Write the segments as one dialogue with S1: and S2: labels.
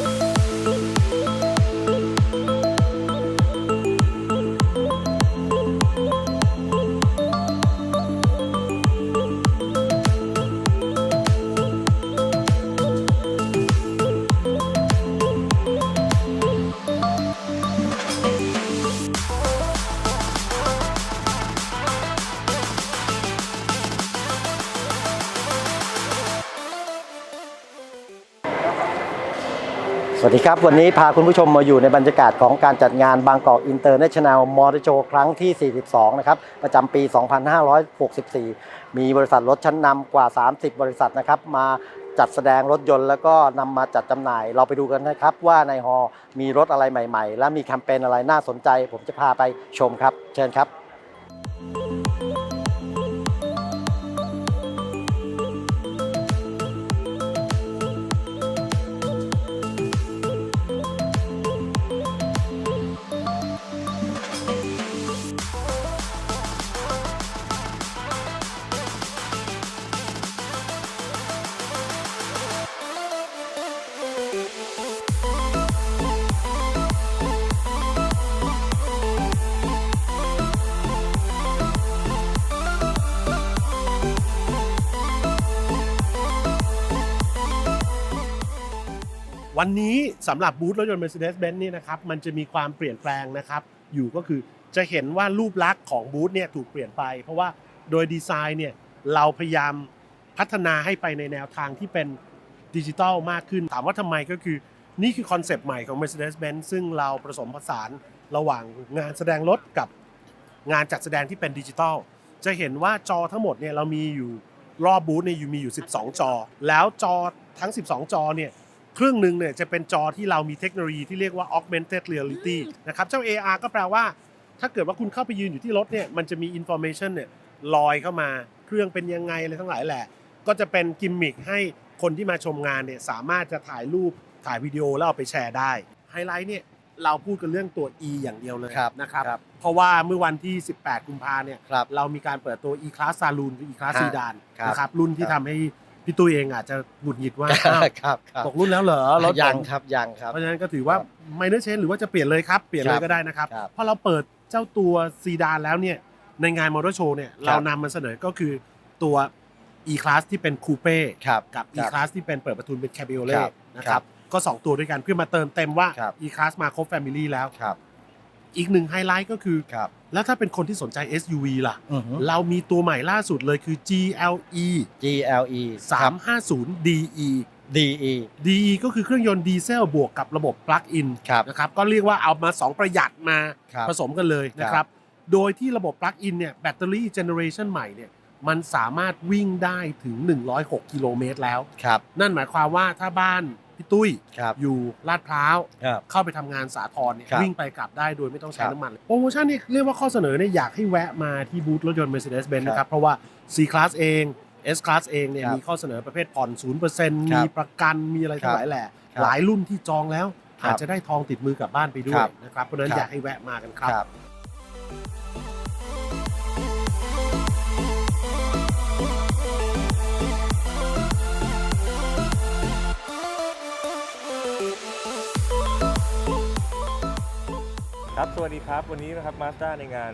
S1: สวั ดีครับ วันนี้พาคุณผู้ชมมาอยู่ในบรรยากาศของการจัดงานบางกอกอินเตอร์เนชั่นแนลมอเตอร์โชว์ครั้งที่ 42 นะครับ ประจำปี 2564 มีบริษัทรถชั้นนำกว่า 30 บริษัทนะครับ มาจัดแสดงรถยนต์แล้วก็นำมาจัดจำหน่าย เราไปดูกันนะครับว่าในฮอร์มีรถอะไรใหม่ ๆ และมีแคมเปญอะไรน่าสนใจ ผมจะพาไปชมครับ เชิญครับ
S2: วันนี้สำหรับบูธรถยนต์ Mercedes-Benz นี่นะครับมันจะมีความเปลี่ยนแปลงนะครับ อยู่ก็คือจะเห็นว่ารูปลักษณ์ของบูธเนี่ยถูกเปลี่ยนไป เพราะว่าโดยดีไซน์เนี่ยเราพยายามพัฒนาให้ไปในแนวทางที่เป็นดิจิทัลมากขึ้น ถามว่าทำไมก็คือนี่คือคอนเซปต์ใหม่ของ Mercedes-Benz ซึ่งเราผสมผสานระหว่างงานแสดงรถกับงานจัดแสดงที่เป็นดิจิทัลจะเห็นว่าจอทั้งหมดเนี่ยเรามีอยู่รอบบูธเนี่ยอยู่มีอยู่ 12 จอ แล้วจอทั้ง 12 จอเนี่ย ครึ่งหนึ่งเนี่ยจะเป็นจอที่เรามีเทคโนโลยีที่เรียกว่า augmented reality นะครับเจ้า AR ก็แปลว่า ถ้าเกิดว่าคุณเข้าไปยืนอยู่ที่รถเนี่ยมันจะมี information เนี่ยลอยเข้ามาเครื่องเป็นยังไงอะไรทั้งหลายแหละ ก็จะเป็นกิมมิคให้คนที่มาชมงานเนี่ยสามารถจะถ่ายรูปถ่ายวิดีโอแล้วเอาไปแชร์ได้ไฮไลท์เนี่ยเราพูดกันเรื่องตัว E อย่างเดียวเลย
S1: ครับ
S2: นะครับ
S1: ครับ
S2: เพราะว่าเมื่อวันที่ 18 กุมภาเนี่ย
S1: ครับ
S2: เรามีการเปิดตัว E Class Saloon กับ E Class
S1: ครับ
S2: Sedan
S1: ครับ
S2: นะครับรุ่นที่
S1: ครับ
S2: ทำให้ พี่ตุ้ยเองอาจจะหงุดหงิดว่าอ้าว
S1: ครับครับ
S2: ตกรุ่นแล้วเหรอรถผม
S1: ยังครับยังครับ
S2: เพราะฉะนั้นก็ถือว่า
S1: ครับ
S2: ไมเนอร์เชนหรือว่าจะเปลี่ยนเลยครับ เปลี่ยนเล
S1: ครั
S2: ย
S1: บ
S2: ก็ได้นะครับ
S1: ครับ
S2: พอเราเปิดเจ้าตัวซีดานแล้วเนี่ยในงานมอเตอร์โชว์เนี่ย
S1: ครับ
S2: เรานำมาเสนอก็คือตัว E Class ที่เป็นคูเป้
S1: ครับ
S2: กับ
S1: ค
S2: E
S1: รับ
S2: Class ที่เป็นเปิดประทุนเป็นแคบิโอเล่
S1: ครับ
S2: นะค
S1: ครั
S2: รับบก็ 2 ตัวด้วยกันเพื่อมาเติมเต็มว่า
S1: ครับ
S2: E Class มาครบ Family แล้ว
S1: ครับ
S2: อีกหนึ่งไฮไลท์ก็คือ
S1: ครับ
S2: แล้วถ้าเป็นคนที่สนใจ SUV ล่ะ
S1: อือฮึ
S2: เรามีตัวใหม่ล่าสุดเลยคือ GLE
S1: GLE ครับ
S2: 350 DE
S1: DE
S2: DE ก็คือเครื่องยนต์ดีเซลบวกกับระบบปลั๊กอิน
S1: ครับ
S2: นะครับ ก็เรียกว่าเอามา 2 ประหยัดมา
S1: ครับ
S2: ผสมกันเลยนะครับ โดยที่ระบบปลั๊กอินเนี่ยแบตเตอรี่เจเนอเรชันใหม่เนี่ยมันสามารถวิ่งได้ถึง 106 กิโลเมตรแล้ว
S1: ครับ
S2: นั่นหมายความว่าถ้าบ้าน พี่ตุ้ย
S1: ครับ
S2: อยู่ลาดพร้าว
S1: ครับ
S2: เข้าไปทำงานสาทรเนี่ย
S1: ครับ
S2: วิ่งไปกลับได้โดยไม่ต้องใช้
S1: ครับ
S2: น้ำมันเลยโปรโมชั่นนี่เรียกว่าข้อเสนอเนี่ยอยากให้แวะมาที่บูธรถยนต์ Mercedes-Benz
S1: ครับ
S2: นะครับ เพราะว่า C Class เอง S Class เองเนี่ย
S1: ครับ
S2: มีข้อเสนอประเภทผ่อน 0%
S1: ครั
S2: มี
S1: บ
S2: ประกันมีอะไรทั้งหลายแหละ
S1: ครับ
S2: หลายรุ่นที่จองแล้ว
S1: ครับ
S2: อาจจะได้ทองติดมือ กลับบ้านไปด้ว
S1: ค
S2: ย
S1: รับ
S2: นะครับเพราะฉะนั้น
S1: ครับ
S2: อยากให้แวะมากันครับ
S1: ครับ
S3: ครับ สวัสดีครับ วันนี้นะครับมาสด้าในงาน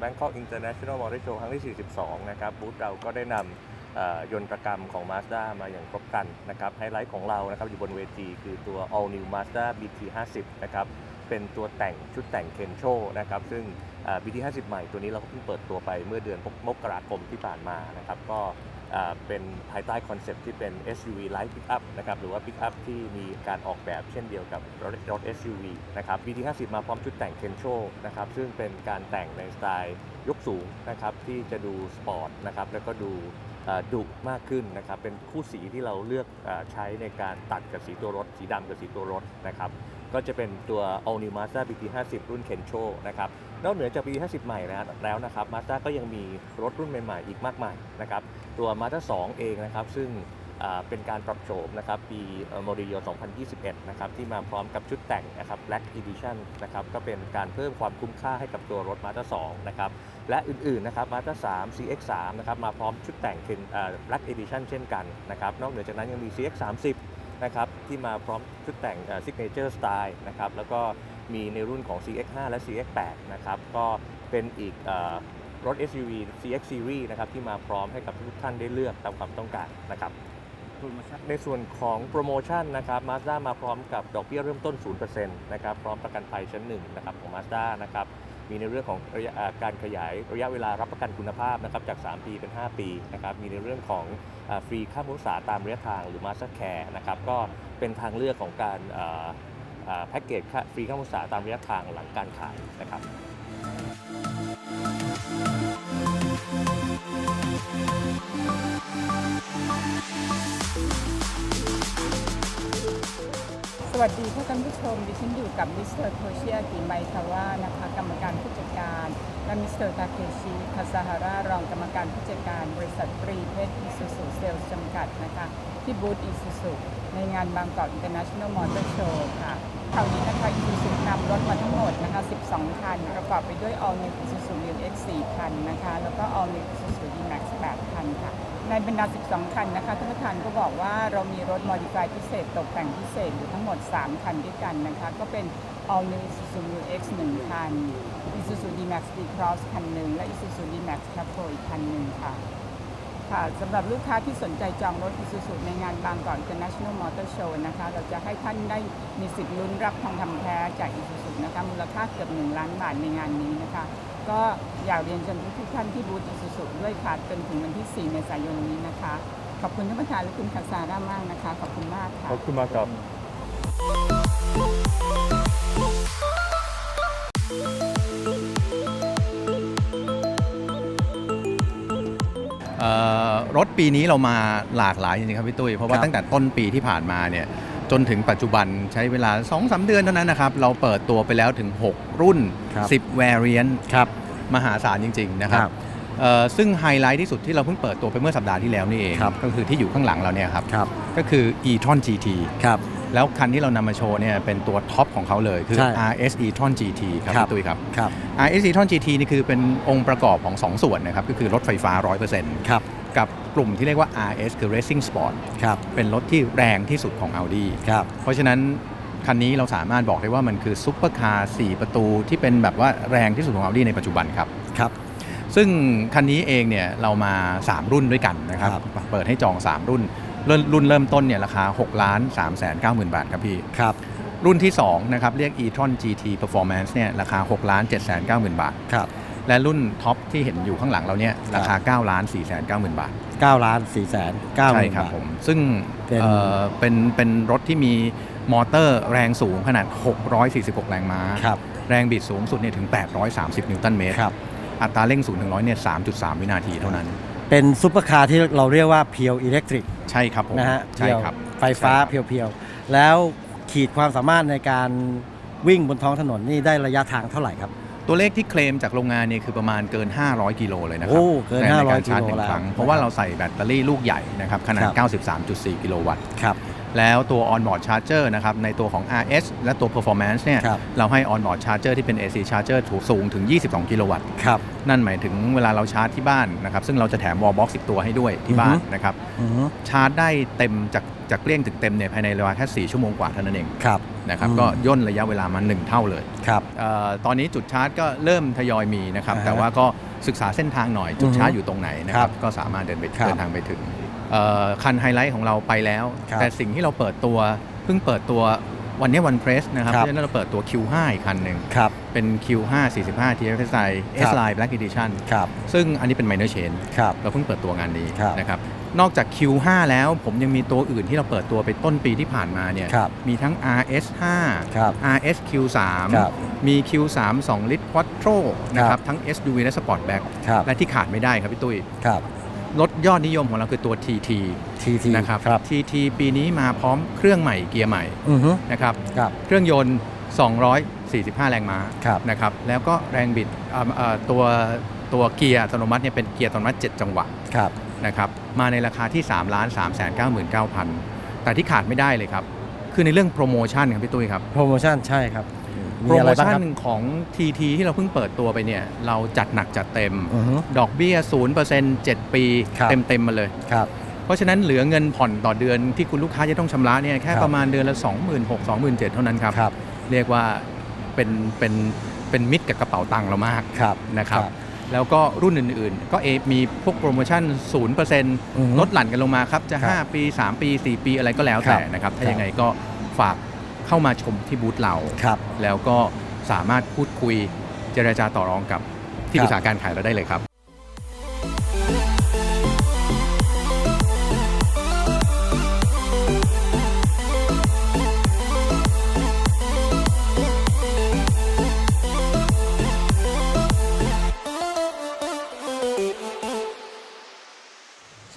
S3: Bangkok International Motor Show ครั้งที่ 42 นะครับ บูธเราก็ได้นำยนตรกรรมของ Mazda มาอย่างครบครันนะครับ ไฮไลท์ของเรานะครับอยู่บนเวทีคือตัว All New Mazda BT 50 นะครับ เป็นตัวแต่งชุดแต่งเคนโชนะครับ ซึ่ง BT 50 ใหม่ตัวนี้เราก็เพิ่งเปิดตัวไปเมื่อเดือนมกราคมที่ผ่านมานะครับ ก็ เป็นภายใต้คอนเซ็ปต์ที่เป็น SUV Light Pickup นะครับหรือว่า Pickup ที่มีการออกแบบเช่นเดียวกับรถรถ SUV นะครับ BT 50 มาพร้อมชุดแต่งเคนโชนะครับซึ่งเป็นการแต่งในสไตล์ยกสูงนะครับที่จะดูสปอร์ตนะครับแล้วก็ดู ดุมากขึ้นนะครับเป็นคู่สีที่เราเลือกอใช้ในการตัดกับสีตัวรถ สีดำกับสีตัวรถนะครับก็จะเป็นตัว All New Mazda BT 50 รุ่น Kencho นะครับนอกเหนือจาก BT 50 ใหม่นะแล้วนะครับ Mazda ก็ยังมีรถรุ่นใหม่ๆ อีกมากมายนะครับตัว Mazda 2 เองนะครับ ซึ่ง เป็นการปรับโฉมนะครับปีโมเดล2021 นะครับที่มาพร้อมกับชุดแต่งนะครับ Black Edition นะครับก็เป็นการเพิ่มความคุ้มค่าให้กับตัวรถ Mazda 2นะครับและอื่นๆนะครับ Mazda 3 CX 3 นะครับมาพร้อมชุดแต่งเป็น Black Edition เช่นกันนะครับนอกเหนือจากนั้นยังมี CX 30 นะครับที่มาพร้อมชุดแต่ง Signature Style นะครับแล้วก็มีในรุ่นของ CX5 และ CX8 นะครับก็เป็นอีกรถ SUV CX Series นะครับที่มาพร้อมให้กับทุกท่านได้เลือกตามความต้องการนะครับ ในส่วนของโปรโมชั่นนะครับ Mazda มาพร้อมกับดอกเบี้ยเริ่มต้น 0%นะครับพร้อมประกันภัยชั้นหนึ่งนะครับของ Mazda นะครับมีในเรื่องของระยะอ่าการขยายระยะเวลารับประกันคุณภาพนะครับจาก 3 ปีเป็น 5 ปีนะครับมีในเรื่องของอฟรีค่าบริกาตามระยะทางหรือ Mazda Care นะครับก็เป็นทางเลือกของการแพ็กเกจฟรีค่าบริกาตามระยะทางหลังการขายนะครับ
S4: สวัสดีท่านผู้ชม ดิฉันอยู่กับมิสเตอร์โทเชียกิไมทาร่านะคะกรรมการผู้จัดการ และมิสเตอร์ทาเคชิคาซาฮาร่ารองกรรมการผู้จัดการ บริษัทตรีเพชรอิซูซูเซลส์จำกัดนะคะ ที่บูธอิซูซูในงานบางกอกอินเตอร์เนชั่นแนลมอเตอร์โชว์ค่ะคราวนี้นะคะอิซูซูนำรถมาทั้งหมดนะคะ 12 คัน ประกอบไปด้วย All New Isuzu New X 4คันนะคะ แล้วก็ All New Isuzu D-Max 8คันค่ะ ในบรรดา 12 คันนะคะท่านประธานก็บอกว่าเรามีรถ Modify พิเศษ ตกแต่งพิเศษอยู่ทั้งหมด 3 คันด้วยกันนะคะ ก็เป็น All New Isuzu New X 1 คัน Isuzu D-Max D-Cross คันหนึ่งและ Isuzu D-Max Capo อีกคันหนึ่งค่ะค่ะสำหรับลูกค้าที่สนใจจองรถ Isuzu ในงานบางกอก International Motor Show นะคะ เราจะให้ท่านได้มีสิทธิ์ลุ้นรับทองคำแท้จาก Isuzu นะคะ มูลค่าเกือบ 1 ล้านบาทในงานนี้นะคะ ก็อยากเรียนเชิญทุกๆท่านที่บูธ Isuzu ด้วยค่ะจนถึงวันที่ 4 เมษายนนี้นะคะ ขอบคุณท่านประธานและคุณคาซาร่ามากนะคะ ขอบคุณมากค่ะ
S3: ขอบคุณมากครับ
S5: เอ่อรถปีนี้เรามาหลากหลายจริงๆครับพี่ตุ้ยเพราะว่า
S1: ครับ
S5: ตั้งแต่ต้นปีที่ผ่านมาเนี่ย จนถึงปัจจุบันใช้เวลา 2-3 เดือนเท่านั้นนะครับ เราเปิดตัวไปแล้วถึง 6 รุ่น
S1: ครับ
S5: 10 variant
S1: ครับ
S5: มหาศาลจริง ๆ นะครับ
S1: ครับ
S5: เอ่อซึ่งไฮไลท์ที่สุดที่เราเพิ่งเปิดตัวไปเมื่อสัปดาห์ที่แล้วนี่เอง
S1: ครับ
S5: ก็คือที่อยู่ข้างหลังเราเนี่ยครับ
S1: ครับ
S5: ก็คือ e-tron GT
S1: ครับ
S5: แล้วคันที่เรานำมาโชว์เนี่ยเป็นตัวท็อปของเขาเลย คือ
S1: ใช่
S5: RS e-tron GT ครับ
S1: ครับ
S5: พี่ตุ้ยครับ
S1: ครับ
S5: RS e-tron GT นี่คือเป็นองค์ประกอบของ 2 ส่วนนะครับ ก็คือรถไฟฟ้า 100%
S1: ครับ
S5: กับกลุ่มที่เรียกว่า RS คือ Racing Sport
S1: ครับ
S5: เป็นรถที่แรงที่สุดของ Audi
S1: ครับ
S5: เพราะฉะนั้นคันนี้เราสามารถบอกได้ว่ามันคือซุปเปอร์คาร์4ประตูที่เป็นแบบว่าแรงที่สุดของ Audi ในปัจจุบันครับ
S1: ครับ
S5: ซึ่งคันนี้เองเนี่ยเรามา 3 รุ่นด้วยกันนะครับ
S1: ครับ
S5: เปิดให้จอง3รุ่นรุ่น รุ่นเริ่มต้นเนี่ยราคา6ล้าน3แสน9หมื่นบาทครับพี่
S1: ครับ
S5: รุ่นที่2นะครับเรียก e-tron GT Performance เนี่ยราคา6ล้าน7แสน9หมื่นบาท
S1: ครับ
S5: และรุ่นท็อปที่เห็นอยู่ข้างหลังเราเนี่ยราคา9ล้าน4แสน9หมื่นบาท
S1: 9ล้าน4แสน9
S5: ใช่ครับผม ซึ่ง
S1: เป็น
S5: เอ่อเป็นเป็นรถที่มีมอเตอร์แรงสูงขนาด 646 แรงม้า
S1: ครับ
S5: แรงบิดสูงสุดเนี่ยถึง 830 นิวตันเมตร
S1: ครับ
S5: อัตราเร่ง0ถึง100เนี่ย3.3 วินาทีเท่านั้น
S1: เป็นซุปเปอร์คาร์ที่เราเรียกว่าเพียวอิเล็กทริก
S5: ใช่ครับผม
S1: นะฮะ
S5: ใช่ครับ
S1: ไฟฟ้า
S5: ใช่ครับ
S1: เพียวๆ แล้วขีดความสามารถในการวิ่งบนท้องถนนนี่ได้ระยะทางเท่าไหร่ครับ
S5: ตัวเลขที่เคลมจากโรงงานเนี่ยคือประมาณเกิน 500 กิโลเลยนะครั
S1: โอ้เกิน
S5: ใใการ
S1: 500
S5: ชาร์จหนึ่
S1: กิโล
S5: ง
S1: แล้ว
S5: ครั้ง
S1: นะครับ
S5: เพราะว่าเราใส่แบตเตอรี่ลูกใหญ่นะครับขนาด
S1: ครับ
S5: 93.4 กิโลวัตต์
S1: ครับ
S5: แล้วตัว onboard charger นะครับในตัวของ RS และตัว performance เนี่ย
S1: ครับ
S5: เราให้ onboard charger ที่เป็น AC charger ถูกสูงถึง 22 กิโลวัตต์
S1: ครับ
S5: นั่นหมายถึงเวลาเราชาร์จที่บ้านนะครับซึ่งเราจะแถม wall box 10 ตัวให้ด้วยที่บ้าน
S1: อือฮึ
S5: นะครับ
S1: อือฮึ
S5: ชาร์จได้เต็มจากจากเกลี้ยงถึงเต็มเนี่ยภายในเวลาแค่ 4 ชั่วโมงกว่าเท่านั้นเอง
S1: ครับ
S5: นะครับ
S1: อืม
S5: ก็ย่นระยะเวลามา1เท่าเลย
S1: ครับ
S5: เออตอนนี้จุดชาร์จก็เริ่มทยอยมีนะครับ
S1: อ่าฮะ
S5: แต่ว่าก็ศึกษาเส้นทางหน่อยจุด
S1: อือฮึ
S5: ชาร์จอยู่ตรงไหนนะค
S1: ครั
S5: รับ
S1: บ
S5: ก็สามารถเดินไป
S1: ครับ
S5: เดินทางไปถึงเอ่อ คันไฮไลท์ของเราไปแล้ว
S1: ครับ
S5: แต่สิ่งที่เราเปิดตัวเพิ่งเปิดตัววันนี้วันเพรสนะครับ
S1: ครับ
S5: เพราะฉะนั้นเราเปิดตัว Q5 อีกคันหนึ่ง
S1: ครับ
S5: เป็น Q5 45 TFSI
S1: ครั
S5: S
S1: บ
S5: Line Black Edition
S1: ครับ
S5: ซึ่งอันนี้เป็น minor change
S1: ครับ
S5: เราเพิ่งเปิดตัวงานนี้
S1: ครับ
S5: นะครับนอกจาก Q5 แล้วผมยังมีตัวอื่นที่เราเปิดตัวไปต้นปีที่ผ่านมาเนี่ย
S1: ครับ
S5: มีทั้ง RS5
S1: ครับ
S5: RSQ3
S1: ครับ
S5: มี Q3 2 ลิตร Quattro นะครับทั้ง SUV และ Sportback
S1: ครับ
S5: และที่ขาดไม่ได้ครับพี่ตุ้ย
S1: ค รับ
S5: รถยอดนิยมของเราคือตัว TT
S1: TT
S5: นะครับ
S1: ครับ
S5: TT ปีนี้มาพร้อมเครื่องใหม่เกียร์ใหม่
S1: อือฮึ
S5: นะครับ
S1: ครับ
S5: เครื่องยนต์ 245 แรงม้า
S1: ครับ
S5: นะครับแล้วก็แรงบิดเอ่อเอ่อตัวตัวเกียร์อัตโนมัติเนี่ยเป็นเกียร์อัตโนมัติ 7 จังหวะ
S1: ครับ
S5: นะครับมาในราคาที่ 3 ล้าน 3 9 9 0 0 0 แต่ที่ขาดไม่ได้เลยครับ คือในเรื่องโปรโมชั่นครับพี่ตุ้ยครับ
S1: โปรโมชั่นใช่ครับ
S5: โปร
S1: มีอะ
S5: โม
S1: ไรบ้าง
S5: ชั่
S1: คนรับ
S5: ของ TT ที่เราเพิ่งเปิดตัวไปเนี่ย เราจัดหนักจัดเต็ม
S1: อือฮึ
S5: ดอกเบี้ย 0% 7 ปี
S1: ครับ
S5: เต็มเต็ม ๆ มาเลย
S1: ครับ
S5: เพราะฉะนั้นเหลือเงินผ่อนต่อเดือนที่คุณลูกค้าจะต้องชำระเนี่ยแค่
S1: ครับ
S5: ประมาณเดือนละ 26,000 27,000 เท่านั้นครับ
S1: ครับ
S5: เรียกว่าเป็นเป็นเป็นมิตรกับกระเป๋าตังค์เรามาก
S1: ครับ
S5: นะครับแล้วก็รุ่นอื่นๆ ก็เอมีพวกโปรโมชั่น
S1: อือฮึ
S5: 0%ลดหลั่นกันลงมาครับ จะ
S1: ครับ
S5: 5ปี 3 ปี 4 ปีอะไรก็แล้ว
S1: ครั
S5: แต่
S1: บ
S5: นะครับ ถ้า
S1: ครับ
S5: ยังไงก็ฝาก เข้ามาชมที่บูธเรา
S1: ครับ
S5: แล้วก็สามารถพูดคุยเจรจาต่อรองกับที่
S1: ครับ
S5: ปรึกษาการขายเราได้เลยครับ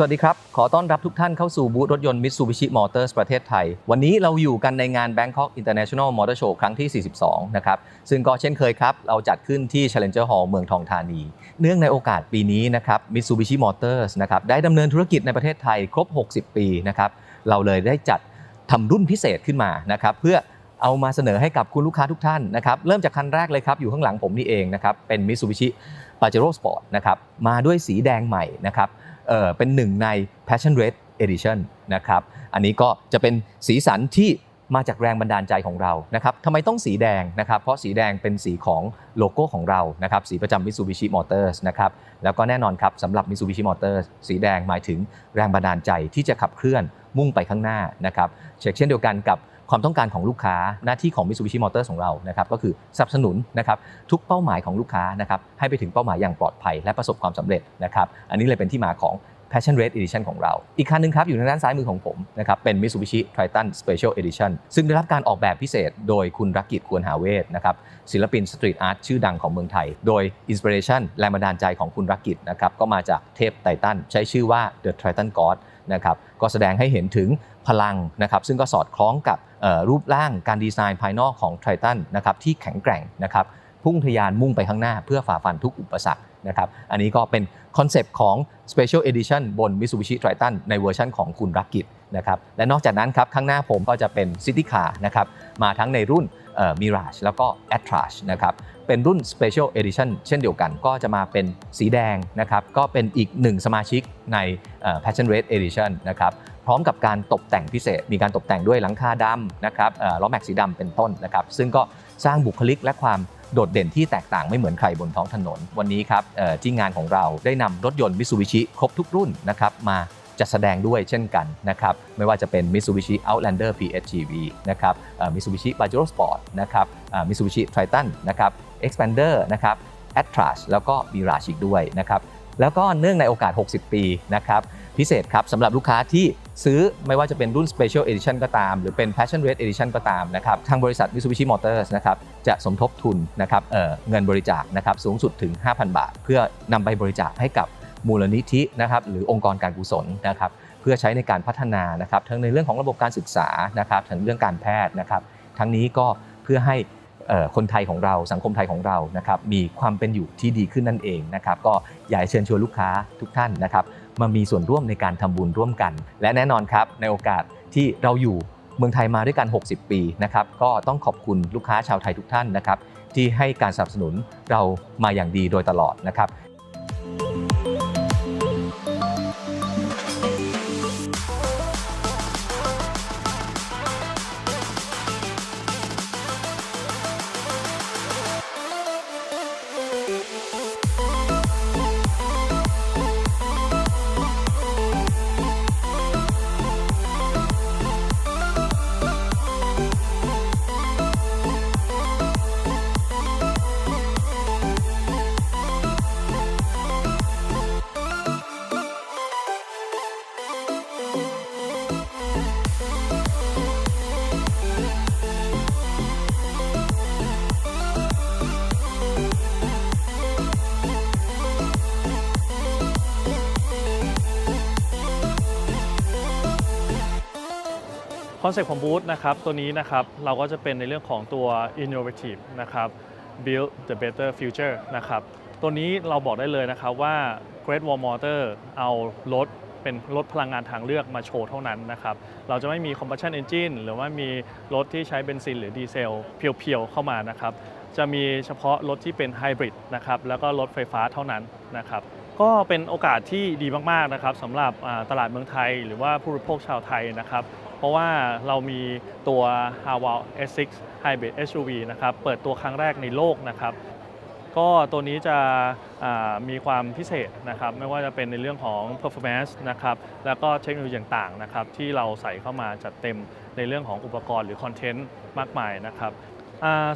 S6: วัสดีครับ ขอต้อนรับทุกท่านเข้าสู่บูธรถยนต์ Mitsubishi Motors ประเทศไทย วันนี้เราอยู่กันในงาน Bangkok International Motor Show ครั้งที่ 42 นะครับ ซึ่งก็เช่นเคยครับ เราจัดขึ้นที่ Challenger Hall เมืองทองธานี เนื่องในโอกาสปีนี้นะครับ Mitsubishi Motors นะครับได้ดำเนินธุรกิจในประเทศไทยครบ 60 ปีนะครับ เราเลยได้จัดทำรุ่นพิเศษขึ้นมานะครับเพื่อเอามาเสนอให้กับคุณลูกค้าทุกท่านนะครับเริ่มจากคันแรกเลยครับ อยู่ข้างหลังผมนี่เองนะครับเป็น Mitsubishi Pajero Sport นะครับมาด้วยสีแดงใหม่นะครับ เเป็นหนึ่งใน Passion Red Edition นะครับอันนี้ก็จะเป็นสีสันที่มาจากแรงบันดาลใจของเรานะครับทำไมต้องสีแดงนะครับ เพราะสีแดงเป็นสีของโลโก้ของเรานะครับ สีประจำ Mitsubishi Motors นะครับ แล้วก็แน่นอนครับสำหรับ Mitsubishi Motors สีแดงหมายถึงแรงบันดาลใจที่จะขับเคลื่อนมุ่งไปข้างหน้านะครับเช่นเดียวกันกับ ความต้องการของลูกค้าหน้าที่ของ Mitsubishi Motors ของเรานะครับก็คือสนับสนุนนะครับทุกเป้าหมายของลูกค้านะครับให้ไปถึงเป้าหมายอย่างปลอดภัยและประสบความสำเร็จนะครับอันนี้เลยเป็นที่มาของ Passion Red Edition ของเรา อีกคันหนึงครับ อยู่ทางด้านซ้ายมือของผมนะครับเป็น Mitsubishi Triton Special Edition ซึ่งได้รับการออกแบบพิเศษโดยคุณรักกิจควรหาเวทนะครับศิลปินสตรีทอาร์ตชื่อดังของเมืองไทย โดยอินสปิเรชันแรงบันดาลใจของคุณรักกิจนะครับก็มาจากเทพไททันใช้ชื่อว่า The Triton God นะครับก็แสดงให้เห็นถึง พลังนะครับซึ่งก็สอดคล้องกับรูปร่างการดีไซน์ภายนอกของ Triton นะครับที่แข็งแกร่งนะครับพุ่งทะยานมุ่งไปข้างหน้าเพื่อฝ่าฟันทุกอุปสรรคนะครับอันนี้ก็เป็นคอนเซปต์ของ Special Edition บน Mitsubishi Triton ในเวอร์ชันของคุณรักกิจนะครับและนอกจากนั้นครับข้างหน้าผมก็จะเป็น City Car นะครับมาทั้งในรุ่นเอ่อ Mirage แล้วก็ a t r a s นะครับเป็นรุ่น Special Edition เช่นเดียวกันก็จะมาเป็นสีแดงนะครับก็เป็นอีกหนึ่งสมาชิกในเอ่อ Passion Red Edition นะครับ ร้อมกับการตกแต่งพิเศษ มีการตกแต่งด้วยหลังคาดำนะครับล้อแม็กซ์สีดำเป็นต้นนะครับ ซึ่งก็สร้างบุคลิกและความโดดเด่นที่แตกต่างไม่เหมือนใครบนท้องถนน วันนี้ครับที่งานของเราได้นำรถยนต์ Mitsubishi ครบทุกรุ่นนะครับมาจัดแสดงด้วยเช่นกันนะครับ ไม่ว่าจะเป็น Mitsubishi Outlander PHEV นะครับเอ่อ Mitsubishi Pajero Sport นะครับเอ่อ Mitsubishi Triton นะครับ Expander นะครับ a t r a s แล้วก็ Mirage อีกด้วยนะครับ แล้วก็เนื่องในโอกาส 60 ปีนะครับ พิเศษครับสำหรับลูกค้าที่ ซื้อไม่ว่าจะเป็นรุ่น Special Edition ก็ตาม หรือเป็น Passion Red Edition ก็ตามนะครับทางบริษัท Mitsubishi Motors นะครับจะสมทบทุนนะครับเเงินบริจาคนะครับสูงสุดถึง 5,000 บาท เพื่อนำไปบริจาคให้กับมูลนิธินะครับหรือองค์กรการกุศลนะครับเพื่อใช้ในการพัฒนานะครับทั้งในเรื่องของระบบการศึกษานะครับทั้งเรื่องการแพทย์นะครับทั้งนี้ก็เพื่อให้คนไทยของเราสังคมไทยของเรานะครับมีความเป็นอยู่ที่ดีขึ้นนั่นเองนะครับก็อยากให้เชิญชวนลูกค้าทุกท่านนะครับ มามีส่วนร่วมในการทำบุญร่วมกัน และแน่นอนครับในโอกาสที่เราอยู่เมืองไทยมาด้วยกัน 60 ปีนะครับก็ต้องขอบคุณลูกค้าชาวไทยทุกท่านนะครับที่ให้การสนับสนุนเรามาอย่างดีโดยตลอดนะครับ
S7: คอนเซ็ปต์ของบูธนะครับตัวนี้นะครับเราก็จะเป็นในเรื่องของตัว innovative นะครับ build the better future นะครับตัวนี้เราบอกได้เลยนะครับว่า Great Wall Motor เอารถเป็นรถพลังงานทางเลือกมาโชว์เท่านั้นนะครับ เราจะไม่มี combustion engine หรือว่ามีรถที่ใช้เบนซินหรือดีเซลเพียวๆเข้ามานะครับ จะมีเฉพาะรถที่เป็นไฮบริดนะครับ แล้วก็รถไฟฟ้าเท่านั้นนะครับ ก็เป็นโอกาสที่ดีมากๆนะครับสำหรับตลาดเมืองไทย หรือว่าผู้บริโภคชาวไทยนะครับเพราะว่าเรามีตัว h a w a l S6 Hybrid SUV นะครับเปิดตัวครั้งแรกในโลกนะครับก็ตัวนี้จะมีความพิเศษนะครับไม่ว่าจะเป็นในเรื่องของ performance นะครับแล้วก็เทคโนโลยีต่างๆนะครับที่เราใส่เข้ามาจัดเต็มในเรื่องของอุปกรณ์หรือคอนเทนต์มากมายนะครับ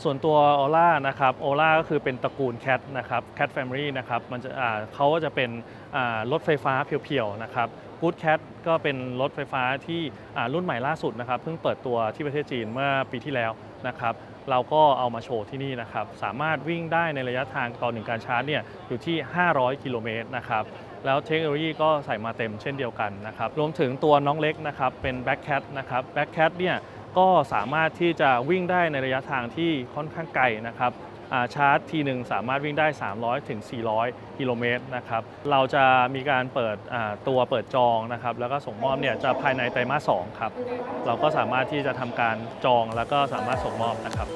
S7: ส่วนตัว Ola นะครับ Ola ก็คือเป็นตระกูล Cat นะครับ Cat Family นะครับมันจะเขาก็จะเป็นรถไฟฟ้าเพียวๆนะครับ Good Cat ก็เป็นรถไฟฟ้าที่รุ่นใหม่ล่าสุดนะครับเพิ่งเปิดตัวที่ประเทศจีนเมื่อปีที่แล้วนะครับเราก็เอามาโชว์ที่นี่นะครับสามารถวิ่งได้ในระยะทางต่อหนึ่งการชาร์จเนี่ยอยู่ที่ 500 กิโลเมตรนะครับแล้วเทคโนโลยีก็ใส่มาเต็มเช่นเดียวกันนะครับรวมถึงตัวน้องเล็กนะครับเป็น Black Cat นะครับ Black Cat เนี่ย ก็สามารถที่จะวิ่งได้ในระยะทางที่ค่อนข้างไกลนะครับชาร์จทีหนึ่งสามารถวิ่งได้ 300 ถึง 400 กิโลเมตรนะครับ เราจะมีการเปิดตัวเปิดจองนะครับ แล้วก็ส่งมอบเนี่ยจะภายในไตรมาส2ครับ เราก็สามารถที่จะทำการจองแล้วก็สามารถส่งมอบนะครับ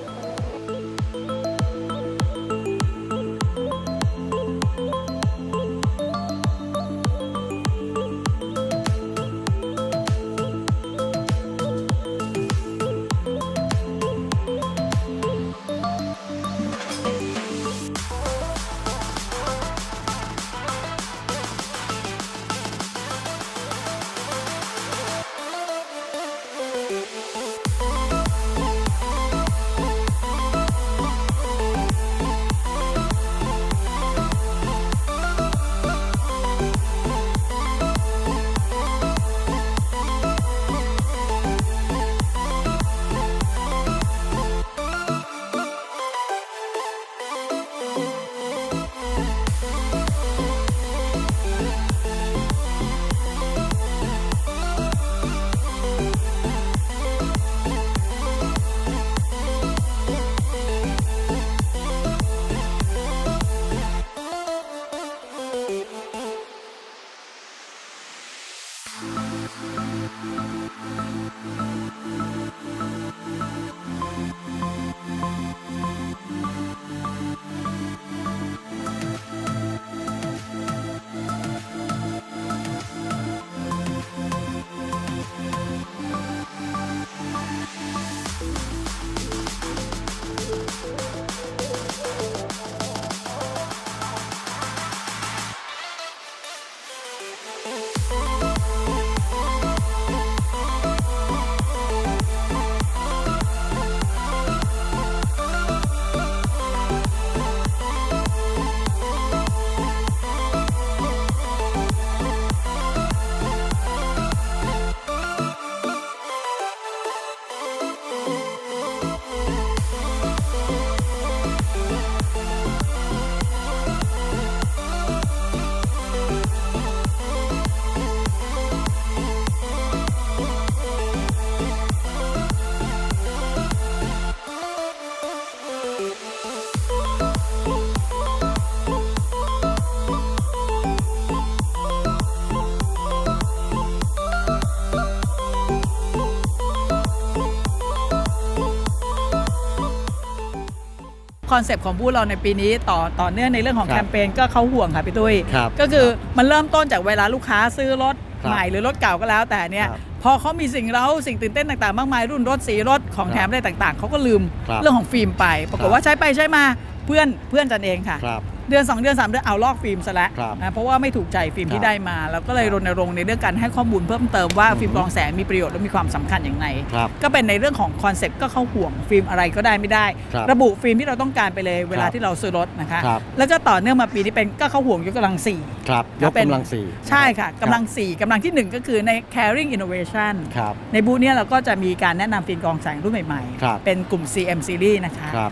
S8: คอนเซปต์ของบูธเราในปีนี้ต่อต่อเนื่องในเรื่องของ
S1: ครับ
S8: แคมเปญก็เขาห่วงค่ะพี่ตุ้ย
S1: ครับ
S8: ก็คือมันเริ่มต้นจากเวลาลูกค้าซื้อรถ
S1: ครับ
S8: ใหม่หรือรถเก่าก็แล้วแต่เนี่ย
S1: ครับ
S8: พอเขามีสิ่งเร้าสิ่งตื่นเต้นต่างๆ มากมายรุ่นรถสีรถของแถมอะไรต่างๆ เขาก็ลืม
S1: ครับ
S8: เรื่องของฟิล์มไป ปรากฏว่าใช้ไปใช้มาเพื่อนเพื่อนจันเองค่ะ
S1: ครับ
S8: เดือน 2 เดือน 3 เดือนเอาลอกฟิล์มซะแล้ว
S1: ครับ
S8: นะเพราะว่าไม่ถูกใจฟิล์ม
S1: ครับ
S8: ที่ได้มา แล้วก็เลย
S1: ครับ
S8: รณรงค์ในเรื่องการให้ข้อมูลเพิ่มเติมว่า
S1: อืม
S8: ฟิล์มกรองแสงมีประโยชน์และมีความสำคัญอย่างไร
S1: ครับ
S8: ก็เป็นในเรื่องของคอนเซ็ปต์ก็เข้าห่วงฟิล์มอะไรก็ได้ไม่ได้
S1: ครับ
S8: ระบุฟิล์มที่เราต้องการไปเลยเวลา
S1: ครับ
S8: ที่เราซื้อรถนะคะ
S1: ครับ
S8: แล้วก็ต่อเนื่องมาปีนี้เป็นก็เข้าห่วงยกกำลังสี่
S1: ครับยก
S8: เป็น
S1: กำลังสี่
S8: ใช่ค่ะกำลัง4กำลังทีหนึ่1 ก็คือใน caring innovation
S1: ครับ
S8: ในบูธเนี้ยเราก็จะมีการแนะนำฟิล์มกรองแสงรุ่นใหม่
S1: ครับ
S8: เป็นกลุ่ม CM series นะคะ
S1: ครับ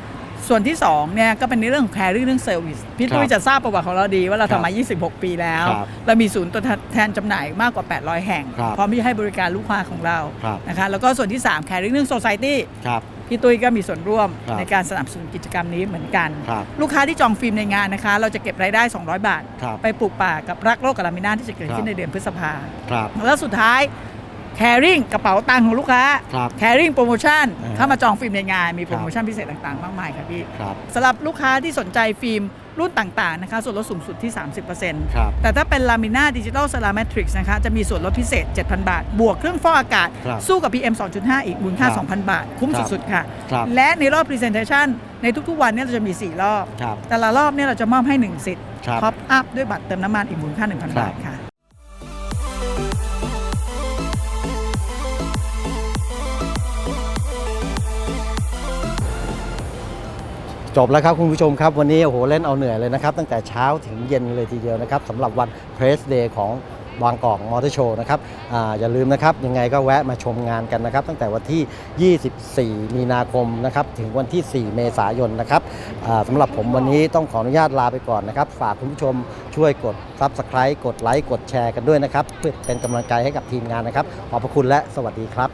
S8: ส่วนที่2เนี่ยก็เป็นในเรื่องของ caring เรื่อง service พี่ตุ้ย
S1: ครับ
S8: จะทราบประวัติของเราดีว่าเรา
S1: ครับ
S8: ทำมา 26 ปีแล้ว
S1: ครับ
S8: เรามีศูนย์ตัวแทนจำหน่ายมากกว่า 800 แห่ง
S1: ครับ
S8: พร้อมที่จะให้บริการลูกค้าของเรา
S1: ครับ
S8: นะคะแล้วก็ส่วนที่3 caring เรื่อง society
S1: ครับ
S8: พี่ตุ้ยก็มีส่วนร่วม
S1: ครับ
S8: ในการสนับสนุนกิจกรรมนี้เหมือนกัน
S1: ครับ
S8: ลูกค้าที่จองฟิล์มในงานนะคะ เราจะเก็บรายได้ 200 บาท
S1: ครับ
S8: ไปปลูกป่ากับรักโลกกาลามิน่าที่จะเกิดขึ้น
S1: ครับ
S8: ในเดือนพฤษภา
S1: ครับ
S8: แล้วสุดท้าย แคริ่งกระเป๋าตังค์ของลูกค้า
S1: ครับ
S8: แคริ่งโปรโมชั่น
S1: อ่า
S8: เข้ามาจองฟิล์มในงาน มี
S1: ครับ
S8: โปรโมชั่นพิเศษต่างๆ มากมายครับพี่
S1: ครับ
S8: สำหรับลูกค้าที่สนใจฟิล์มรุ่นต่างๆนะคะส่วนลดสูงสุดที่ 30%
S1: ครับ
S8: แต่ถ้าเป็นลามิน่าดิจิ t a ล c ซ r รา m มทริกซ์นะคะจะมีส่วนลดพิเศษ 7,000 บาท บวกเครื่องฟอกอากาศ
S1: ครับ
S8: สู้กับ PM 2.5 อีกมูลค่า
S1: ครับ
S8: 2,000 บาท คุ้ม
S1: ครับ
S8: สุดๆค่ะ
S1: ครับ
S8: และในรอบ Presentation ในทุกๆวันเนี่ยเราจะมี 4 รอบ
S1: ครับ
S8: แต่ละรอบเนี่ยเราจะมอบให้ 1 สิทธิ์
S1: ครับ
S8: ท็อปอัพด้วยบัตรเติมน้ำมันอีกมูลค่า 1,000
S1: ครับ
S8: บาทค่ะ
S1: จบแล้วครับคุณผู้ชมครับ วันนี้โอ้โหเล่นเอาเหนื่อยเลยนะครับ ตั้งแต่เช้าถึงเย็นเลยทีเดียวนะครับสำหรับวัน Press Day ของบางกอกมอเตอร์โชว์นะครับออย่าลืมนะครับ ยังไงก็แวะมาชมงานกันนะครับ ตั้งแต่วันที่ 24 มีนาคมนะครับ ถึงวันที่ 4 เมษายนนะครับสำหรับผมวันนี้ต้องขออนุญาตลาไปก่อนนะครับ ฝากคุณผู้ชมช่วยกด Subscribe กดไลค์กดแชร์กันด้วยนะครับ เพื่อเป็นกำลังใจให้กับทีมงานนะครับ ขอบพระคุณและสวัสดีครับ